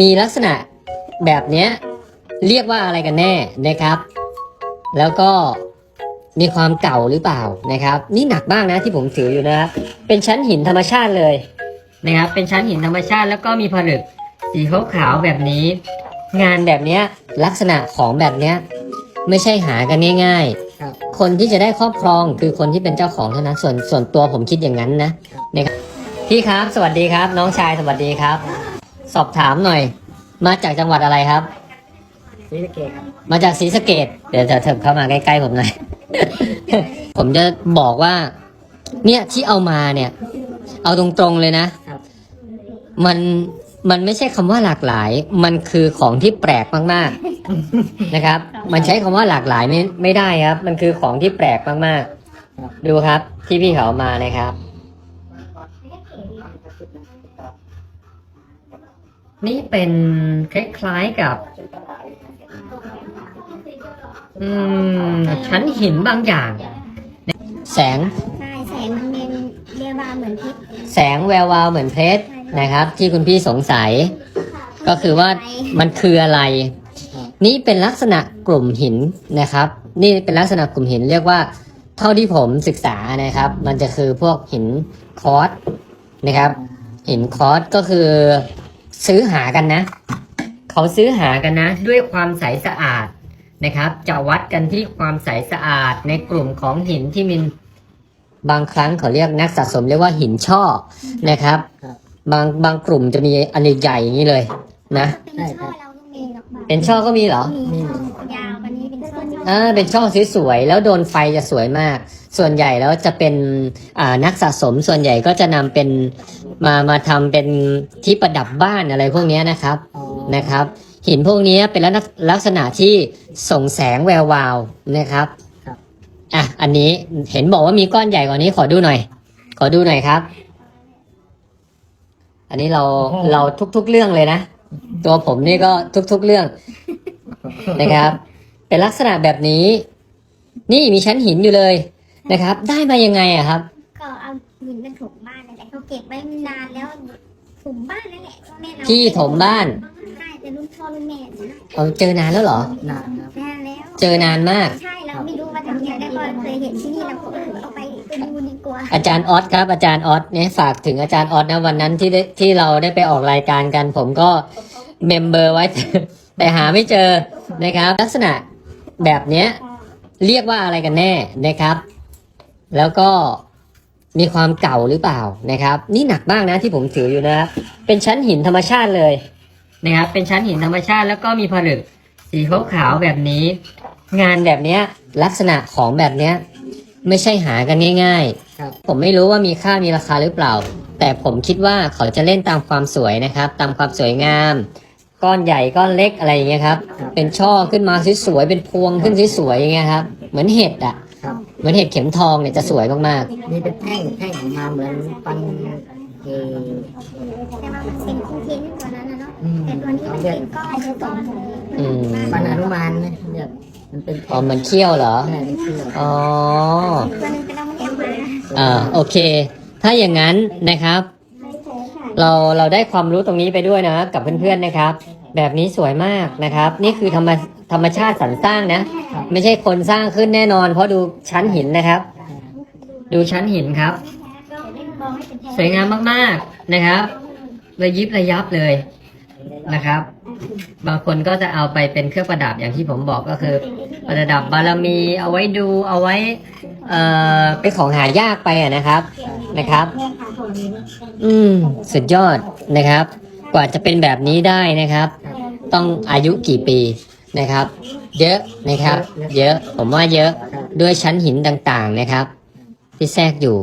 มีลักษณะแบบเนี้ยเรียกว่าอะไรกันแน่นะครับ แล้วก็มีความเก่าหรือเปล่านะครับ นี่หนักมากนะที่ผมถืออยู่นะครับเป็นชั้นหินธรรมชาติเลยนะครับ เป็นชั้นหินธรรมชาติแล้วก็มีผลึกสีขาวๆแบบนี้ งานแบบเนี้ยลักษณะของแบบเนี้ยไม่ใช่หากันง่าย ๆครับคนที่จะได้ครอบครองคือคนที่เป็นเจ้าของเท่านั้นส่วนส่วนตัวผมคิดอย่างนั้นนะนะครับพี่ครับ สวัสดีครับ น้องชายสวัสดีครับ สอบถามหน่อย มาจากจังหวัดอะไรครับนี่สะเกตครับมาจากศรีสะเกดเดี๋ยวจะเถิบเข้ามาใกล้ๆผมหน่อย ผมจะบอกว่า เนี่ยที่เอามาเนี่ย เอาตรงๆเลยนะ ครับมันมันไม่ใช่คำว่าหลากหลาย มันคือของที่แปลกมากๆ นะครับ มันใช้คำว่าหลากหลายไม่ไม่ได้ครับ มันคือของที่แปลกมากๆ ดูครับที่พี่เขาเอามานะครับ นี่เป็นคล้ายๆกับ อืมชั้นหินบางอย่าง แสง ใช่แสงมันเป็นเรียกว่าเหมือนพิษแสงแวววาวเหมือนเพชรนะครับ ที่คุณพี่สงสัย ก็คือว่ามันคืออะไร นี่เป็นลักษณะกลุ่มหินนะครับ นี่เป็นลักษณะกลุ่มหินเรียกว่า เท่าที่ผมศึกษานะครับ มันจะคือพวกหินคอร์สนะครับ หินคอร์สก็คือ ซื้อหากันนะ เขาซื้อหากันนะ ด้วยความใสสะอาดนะครับ จะวัดกันที่ความใสสะอาดในกลุ่มของหินที่มีบางครั้งเขาเรียกนักสะสมเรียกว่าหินช่อนะครับครับบางบางกลุ่มจะมีอันใหญ่ๆอย่างนี้เลยนะ เป็นช่อเราก็มีหรอกแบบเป็นช่อก็มีเหรอ มีช่อยาวกว่านี้เป็นช่อช่ออ่าเป็นช่อสวยๆแล้วโดนไฟจะสวยมาก ส่วนใหญ่แล้วจะเป็นอ่านักสะสมส่วนใหญ่ก็จะนำเป็น มามาทำเป็นที่ประดับบ้านอะไรพวกเนี้ยนะครับอ๋อนะครับ หินพวกนี้เป็นลักษลักษณะที่ส่งแสงแวววาวนะครับครับอะอันนี้เห็นบอกว่ามีก้อนใหญ่กว่านี้ขอดูหน่อย ขอดูหน่อยครับ อันนี้เราเราทุก ๆเรื่องเลยนะตัวผมนี่ก็ทุก ๆเรื่องนะครับ เป็นลักษณะแบบนี้ นี่มีชั้นหินอยู่เลยนะครับ ได้มายังไงอะครับ ก็เอาหินเป็นถม เขาเก็บไว้นานแล้วถมบ้านนั่นแหละแม่เราที่ถมบ้าน ใช่แต่รุ่นพ่อรุ่นแม่นะเอาเจอนานแล้วเหรอ นานครับนานแล้ว เจอนานมาก ใช่เราไม่รู้ว่าทำยังไงได้ก็เคยเห็นที่นี่เราก็เออเอาไปไปดูดีกว่าอาจารย์ออสครับ อาจารย์ออสเนี่ยฝากถึงอาจารย์ออสนะวันนั้นที่ได้ที่เราได้ไปออกรายการกัน ผมก็เมมเบอร์ไว้ แต่หาไม่เจอนะครับ ลักษณะแบบเนี้ยเรียกว่าอะไรกันแน่นะครับ แล้วก็ มีความเก่าหรือเปล่านะครับ นี่หนักมากนะที่ผมถืออยู่นะครับ เป็นชั้นหินธรรมชาติเลยนะครับ เป็นชั้นหินธรรมชาติแล้วก็มีผลึกสีขาวๆแบบนี้ งานแบบเนี้ยลักษณะของแบบเนี้ยไม่ใช่หากันง่ายๆครับผมไม่รู้ว่ามีค่ามีราคาหรือเปล่า แต่ผมคิดว่าเขาจะเล่นตามความสวยนะครับ ตามความสวยงาม ก้อนใหญ่ก้อนเล็กอะไรอย่างเงี้ยครับครับเป็นช่อขึ้นมาสวยๆเป็นพวงขึ้นสวยๆอย่างเงี้ยครับ เหมือนเห็ดอะ ครับ เหมือนเห็ดเข็มทองเนี่ยจะสวยมากมีเป็นแท่งแท่งออกมาเหมือนปันเออแต่ว่ามันเป็นคุ้งทิ้นตัวนั้นนะเนาะอืมแต่ตัวนี้มันเป็นก้อนเป็นก้อนๆ อืมปันอนุมานนะเนี่ยมันเป็นอ๋อเหมือนเขี้ยวเหรอแท่งเชื่ออ๋อ ตัวนึงเป็นเอามาเก็บมาอ่าโอเค ถ้าอย่างนั้นนะครับ เราเราได้ความรู้ตรงนี้ไปด้วยนะกับเพื่อนๆนะครับ แบบนี้สวยมากนะครับ นี่คือธรรม ธรรมชาติสรรสร้างนะ ไม่ใช่คนสร้างขึ้นแน่นอน เพราะดูชั้นหินนะครับ ดูชั้นหินครับ สวยงามมากๆนะครับ ระยิบระยับเลยนะครับ บางคนก็จะเอาไปเป็นเครื่องประดับอย่างที่ผมบอกก็คือ ประดับบารมีเอาไว้ดูเอาไว้ เอ่อเป็นของหายากไปอะนะครับนะครับ อืมสุดยอดนะครับ กว่าจะเป็นแบบนี้ได้นะครับ ต้องอายุกี่ปี นะครับ เยอะนะครับ เยอะผมว่าเยอะด้วยชั้นหินต่างๆนะครับ ที่แทรกอยู่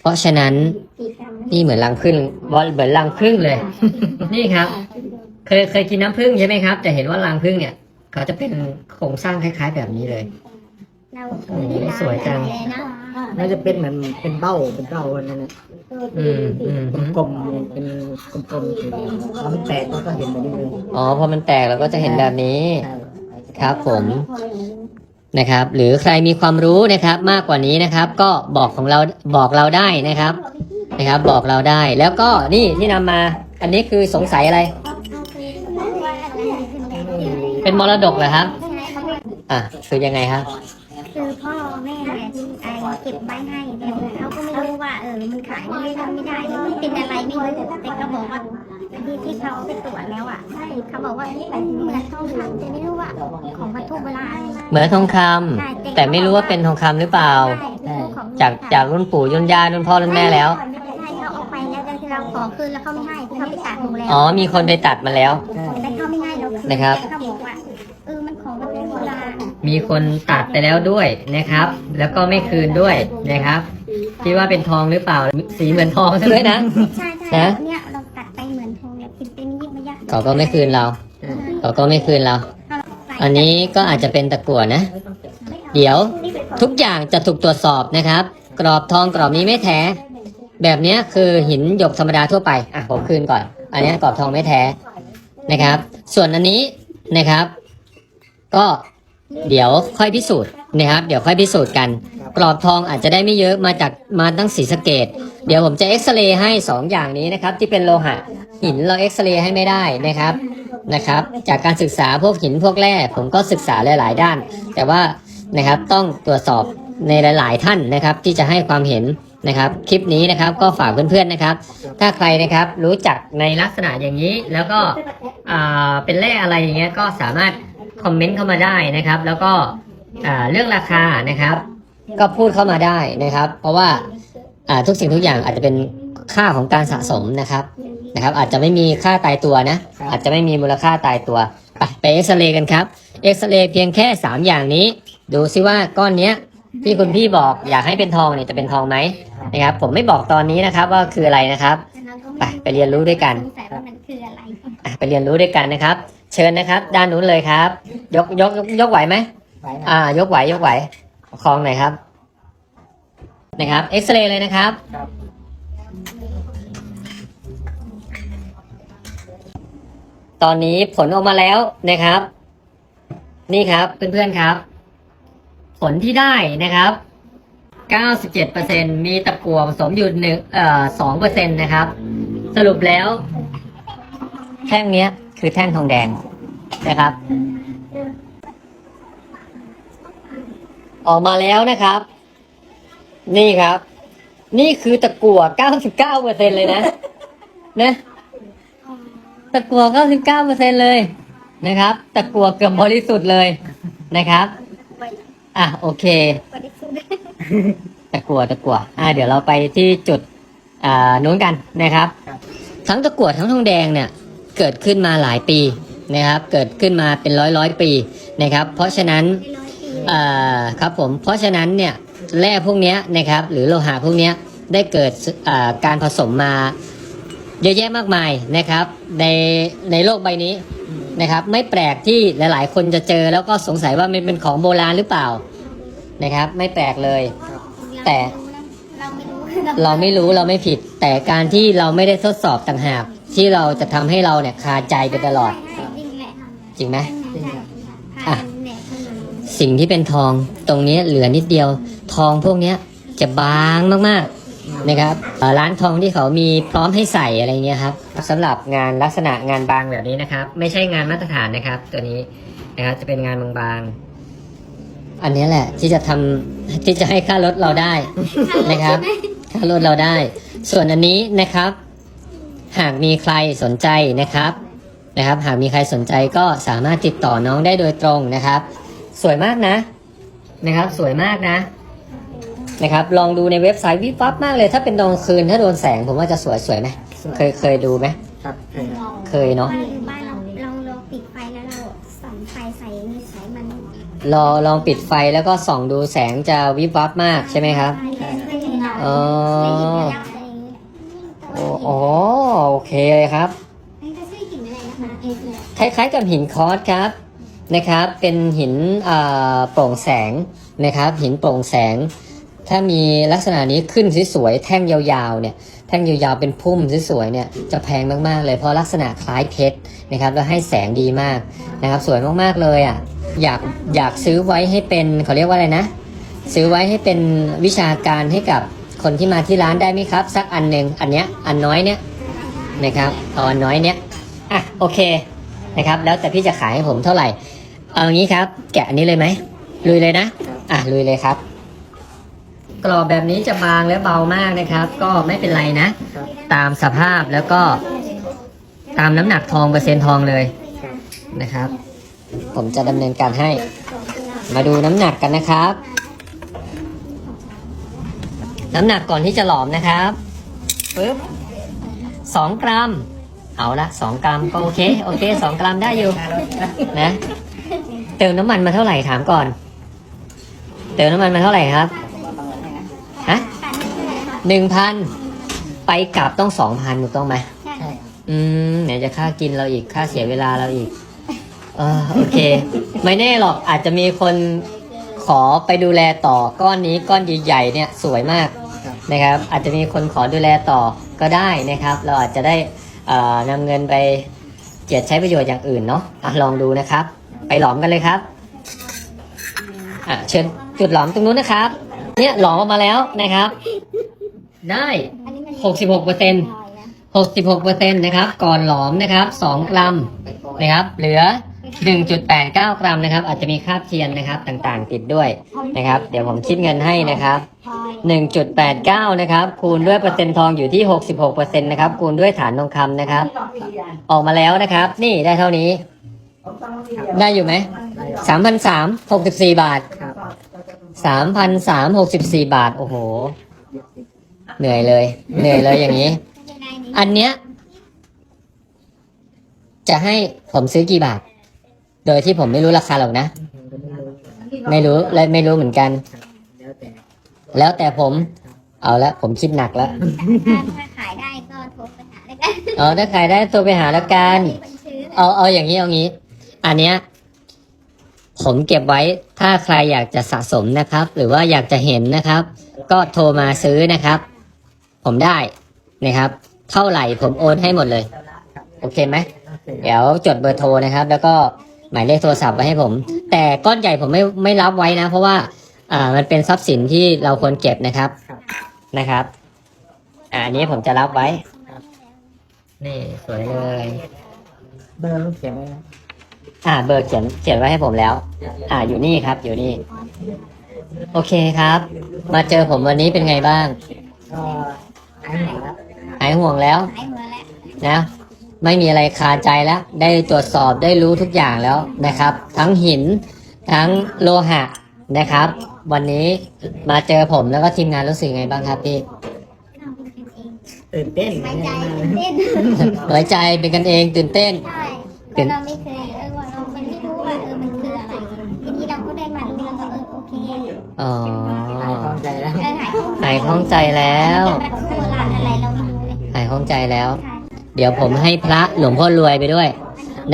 เพราะฉะนั้นนี่เหมือนรังผึ้งบอลเหมือนรังผึ้งเลย นี่ครับ เคยเคยกินน้ำผึ้งใช่ไหมครับแต่เห็นว่ารังผึ้งเนี่ยเขาจะเป็นโครงสร้างคล้าย ๆ แบบนี้เลยเราโอ้โหสวยจังเลยนะน่าจะเป็นเหมือนเป็นเบ้าเป็นเบ้าอะไรนะอืมอืมอืมกลมๆเป็นกลมๆคือแล้วมันแตกแล้วก็เห็นแบบนี้เลยอ๋อพอมันแตกเราก็จะเห็นแบบนี้ใช่ ครับผมนะครับ หรือใครมีความรู้นะครับมากกว่านี้นะครับ ก็บอกของเราบอกเราได้นะครับนะครับ บอกเราได้แล้วก็นี่ที่นำมา อันนี้คือสงสัยอะไร เป็นมรดกเหรอครับ อะคือยังไงครับคือพ่อแม่เนี่ยเก็บไว้ให้แต่เขาก็ไม่รู้ว่าเออมันขายไม่ได้ไม่ได้มันเป็นอะไรไม่รู้แต่เขาบอกว่า ที่ที่เขาเอาไปตรวจแล้วอะเขาบอกว่าเป็นเหมือนทองคำแต่ไม่รู้ว่าของวัตถุโบราณเหมือนทองคำแต่ไม่รู้ว่าเป็นทองคำหรือเปล่า ใช่ของจากจากรุ่นปู่รุ่นย่ารุ่นพ่อรุ่นแม่แล้ว ใช่เขาเอาไปแล้วแต่ที่เราขอคืนแล้วเขาไม่ให้เขาไปตัดหนูแล้วอ๋อมีคนไปตัดมาแล้ว แต่เขาไม่ให้เราคืนะครับ แต่เขาบอกว่าเออมันของวัตถุโบราณมีคนตัดไปแล้วด้วยนะครับ แล้วก็ไม่คืนด้วยนะครับคิดว่าเป็นทองหรือเปล่าสีเหมือนทองซะด้วยนะ ใช่ใช่นะ เนี่ย เขาก็ไม่คืนเรา เขาก็ไม่คืนเรา อันนี้ก็อาจจะเป็นตะกั่วนะ เดี๋ยวทุกอย่างจะถูกตรวจสอบนะครับ กรอบทองกรอบนี้ไม่แท้ แบบเนี้ยคือหินหยกธรรมดาทั่วไป อะผมคืนก่อน อันเนี้ยกรอบทองไม่แท้นะครับ ส่วนอันนี้นะครับ ก็เดี๋ยวค่อยพิสูจน์นะครับ เดี๋ยวค่อยพิสูจน์กัน กรอบทองอาจจะได้ไม่เยอะมาจากมาตั้งสีสเกต เดี๋ยวผมจะเอ็กซเรย์ให้สองอย่างนี้นะครับ ที่เป็นโลหะหินเราเอ็กซเรย์ให้ไม่ได้นะครับนะครับ จากการศึกษาพวกหินพวกแร่ผมก็ศึกษาหลาย ๆ ด้าน แต่ว่านะครับต้องตรวจสอบในหลาย ๆ ท่านนะครับ ที่จะให้ความเห็นนะครับ คลิปนี้นะครับก็ฝากเพื่อน ๆ นะครับ ถ้าใครนะครับรู้จักในลักษณะอย่างนี้แล้วก็เป็นแร่อะไรอย่างเงี้ยก็สามารถคอมเมนต์เข้ามาได้นะครับ แล้วก็เรื่องราคานะครับ ก็พูดเข้ามาได้นะครับ เพราะว่าอ่าทุกสิ่งทุกอย่างอาจจะเป็นค่าของการสะสมนะครับนะครับ อาจจะไม่มีค่าตายตัวนะ อาจจะไม่มีมูลค่าตายตัวไปไปเอ็กซเรย์กันครับเอ็กซเรย์เพียงแค่ 3 อย่างนี้ ดูซิว่าก้อนเนี้ยที่คุณพี่บอกอยากให้เป็นทองเนี่ยจะเป็นทองไหมนะครับ ผมไม่บอกตอนนี้นะครับว่าคืออะไรนะครับ ไปไปเรียนรู้ด้วยกันไปเรียนรู้ด้วยกันนะครับ เชิญนะครับ ด้านนู้นเลยครับ ยกยกยกยกไหวไหมไปนะอ่ายกไหวยกไหว คองหน่อยครับนะครับเอ็กซเรย์เลยนะครับ ครับ ตอนนี้ผลออกมาแล้วนะครับ นี่ครับเพื่อนๆครับ ผลที่ได้นะครับ 97%มีตะกั่วผสมอยู่หนึ่งเอ่อ2%นะครับ สรุปแล้ว แท่งเนี้ย คือแท่งทองแดงนะครับ ออกมาแล้วนะครับ นี่ครับ นี่คือตะกั่ว99%เลยนะ นะตะกัว99%เลยนะครับ ตะกัวเกือบบริสุทธิ์เลยนะครับ อะโอเค ตะกัวตะกัวอะเดี๋ยวเราไปที่จุด อ่านู้นกันนะครับ ทั้งตะกัวทั้งทองแดงเนี่ย เกิดขึ้นมาหลายปีนะครับ เกิดขึ้นมาเป็นร้อยร้อยปีนะครับ เพราะฉะนั้น อ่าครับผมเพราะฉะนั้นเนี่ยแร่พวกเนี้ยนะครับ หรือโลหะพวกเนี้ยได้เกิดอ่าการผสมมาเยอะแยะมากมายนะครับ ในในโลกใบนี้นะครับ ไม่แปลกที่หลาย ๆ คนจะเจอแล้วก็สงสัยว่ามันเป็นของโบราณหรือเปล่านะครับ ไม่แปลกเลย แต่เราไม่รู้เราไม่รู้เราไม่ผิด แต่การที่เราไม่ได้ทดสอบต่างหากที่เราจะทำให้เราเนี่ยคาใจไปตลอด จริงแหละจริงไหมอะอะ สิ่งที่เป็นทองตรงเนี้ยเหลือนิดเดียว ทองพวกเนี้ยจะบางมากๆนะครับเอ่อร้านทองที่เขามีพร้อมให้ใส่อะไรเงี้ยครับสำหรับงานลักษณะงานบางแบบนี้นะครับ ไม่ใช่งานมาตรฐานนะครับ ตัวนี้นะครับจะเป็นงานบางๆอันนี้แหละที่จะทำที่จะให้ค่ารถเราได้นะครับค่ารถเราได้ ส่วนอันนี้นะครับ หากมีใครสนใจนะครับ นะครับ หากมีใครสนใจก็สามารถติดต่อน้องได้โดยตรงนะครับ สวยมากนะนะครับ สวยมากนะนะครับลองดูในเว็บไซต์วิบวับมากเลย ถ้าเป็นตอนกลางคืนถ้าโดนแสงผมว่าจะสวยสวยไหมเคยเคยดูไหมครับเคยครับเคยเนาะบ้านบ้านเราเราเราปิดไฟแล้วเราส่องไฟใส่ในสายมันรอลองปิดไฟแล้วก็ส่องดูแสงจะวิบวับมากใช่ไหมครับเออ๋ออโอ้โอ้โอเคเลยครับ ก็ชื่อหินอะไรนะ คล้ายๆกับหินคอสครับนะครับ เป็นหินโปร่งแสงนะครับ หินโปร่งแสง ถ้ามีลักษณะนี้ขึ้นสวยๆแท่งยาวๆเนี่ยแท่งยาวๆเป็นพุ่มสวยๆเนี่ยจะแพงมากๆเลยเพราะลักษณะคล้ายเพชรนะครับแล้วให้แสงดีมากนะครับ สวยมากๆเลยอะอยากอยากซื้อไว้ให้เป็นเขาเรียกว่าอะไรนะ ซื้อไว้ให้เป็นวิชาการให้กับคนที่มาที่ร้านได้ไหมครับ สักอันหนึ่งอันเนี้ยอันน้อยเนี้ยนะครับอาอันน้อยเนี้ย อะโอเคนะครับ แล้วแต่พี่จะขายให้ผมเท่าไหร่ เอางี้ครับ แกะอันนี้เลยไหมลุยเลยนะอะลุยเลยครับ กรอบแบบนี้จะบางและเบามากนะครับ ก็ไม่เป็นไรนะ ตามสภาพแล้วก็ตามน้ำหนักทองเปอร์เซ็นต์ทองเลยนะครับ ผมจะดำเนินการให้ มาดูน้ำหนักกันนะครับ น้ำหนักก่อนที่จะหลอมนะครับปึ๊บสองกรัม เอาละสองกรัมก็โอเค โอเคสองกรัมได้อยู่นะ เติมน้ำมันมาเท่าไหร่ถามก่อน เติมน้ำมันมาเท่าไหร่ครับฮะหนึ่งพันไปกลับต้องสองพันถูกต้องไหมใช่อืมไหนจะค่ากินเราอีกค่าเสียเวลาเราอีกเออโอเค ไม่แน่หรอกอาจจะมีคนขอไปดูแลต่อก้อนนี้ก้อนใหญ่ๆเนี่ยสวยมากครับนะครับ อาจจะมีคนขอดูแลต่อก็ได้นะครับ เราอาจจะได้เอ่อ นำเงินไปเจียดใช้ประโยชน์อย่างอื่นเนาะอะลองดูนะครับ ไปหลอมกันเลยครับอะเชิญจุดหลอมตรงนู้นนะครับ เนี่ยหลอมออกมาแล้วนะครับ ได้หกสิบหกเซ็นต์66เปอร์เซ็นต์ นะครับ ก่อนหลอมนะครับ 2 กรัมนะครับ เหลือ 1.89 กรัมนะครับ อาจจะมีคราบเทียนนะครับต่างๆ ติดด้วยนะครับ เดี๋ยวผมคิดเงินให้นะครับ 1.89 นะครับ คูณด้วยเปอร์เซ็นต์ทองอยู่ที่ 66เปอร์เซ็นต์นะครับ คูณด้วยฐานทองคำนะครับ ออกมาแล้วนะครับ นี่ได้เท่านี้ ได้อยู่ไหมสามพันสามหกสิบสี่บาทสามพันสามหกสิบสี่บาท โอ้โห เหนื่อยเลย เหนื่อยเลยอย่างนี้ อันเนี้ย จะให้ผมซื้อกี่บาท โดยที่ผมไม่รู้ราคาหรอกนะ ไม่รู้และไม่รู้เหมือนกัน แล้วแต่แล้วแต่ผม เอาละผมคิดหนักแล้วถ้าขายได้ก็โทรไปหาได้กันเอาถ้าใครได้ตัวไปหาแล้วกันคนซื้อเอาเอาอย่างนี้เอางี้ อันเนี้ย ผมเก็บไว้ถ้าใครอยากจะสะสมนะครับ หรือว่าอยากจะเห็นนะครับ ก็โทรมาซื้อนะครับ ผมได้นะครับ เท่าไหร่ผมโอนให้หมดเลย โอเคไหมโอเคเดี๋ยวจดเบอร์โทรนะครับ แล้วก็หมายเลขโทรศัพท์ไว้ให้ผม แต่ก้อนใหญ่ผมไม่ไม่รับไว้นะ เพราะว่าอ่ามันเป็นทรัพย์สินที่เราควรเก็บนะครับครับนะครับอ่าอันนี้ผมจะรับไว้นี่สวยเลยเบอร์ลูกเขียนไว้นะอ่า เบอร์เขียนเขียนไว้ให้ผมแล้ว อ่าอยู่นี่ครับ อยู่นี่ โอเคครับ มาเจอผมวันนี้เป็นไงบ้างก็ไอ้หมดแล้วหายห่วงแล้วหายหัวแล้วนะ ไม่มีอะไรคาใจแล้ว ได้ตรวจสอบได้รู้ทุกอย่างแล้วนะครับ ทั้งหินทั้งโลหะนะครับ วันนี้มาเจอผมแล้วก็ทีมงานรู้สึกไงบ้างครับพี่ตื่นเต้นไว้ไงใจมาเต้นไว้ใจเป็นกันเองตื่นเต้น ใช่เพราะเราไม่เคยเออว่าเราไม่รู้ว่าเออมันคืออะไรทีนี้เราก็ได้มาเรียนก็เออโอเคอ๋อเข้าใจแล้วเออหายหายข้องใจแล้วโบราณอะไรเราไม่รู้เลยหายข้องใจแล้วใช่เดี๋ยวผมให้พระหลวงพ่อรวยไปด้วย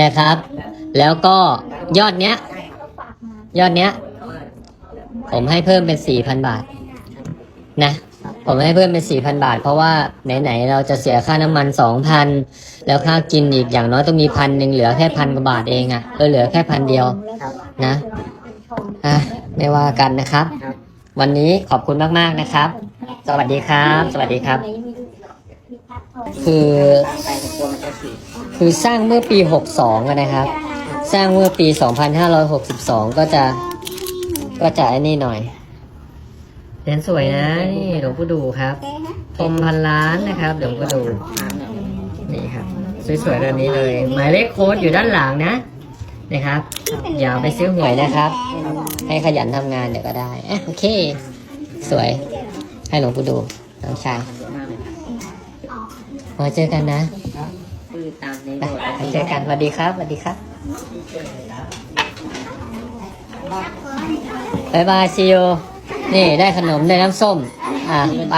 นะครับ แล้วก็ยอดเนี้ย ยอดเนี้ย ผมให้เพิ่มเป็นสี่พันบาท นะ ผมให้เพิ่มเป็นสี่พันบาท เพราะว่าไหนๆเราจะเสียค่าน้ำมันสองพันแล้วค่ากินอีกอย่างน้อยต้องมีพันหนึ่งเหลือแค่พันกว่าบาทเองอะ่ะเออเหลือแค่พันเดียวครับนะอะไม่ว่ากันนะครับครับ วันนี้ขอบคุณมากๆนะครับ สวัสดีครับ สวัสดีครับ คือคือสร้างเมื่อปี 62อะนะครับ สร้างเมื่อปี 2562 ก็จะ ก็จะไอ้นี่หน่อยเหรียญสวยนะนี่หลวงปู่ดูครับชมพันล้านนะครับหลวงปู่ดูนี่ครับสวยๆแบบนี้เลย หมายเลขโค้ดอยู่ด้านหลังนะนะครับอย่าไปซื้อหวยนะครับ ให้ขยันทำงานเดี๋ยวก็ได้อโอเค สวยให้หลวงปู่ดูน้องชาย มาเจอกันนะคือตามในไปบทไปเจอกันสวัสดีครับสวัสดีครับบายบายซีโอนี่ได้ขนมได้น้ำส้ม อะไป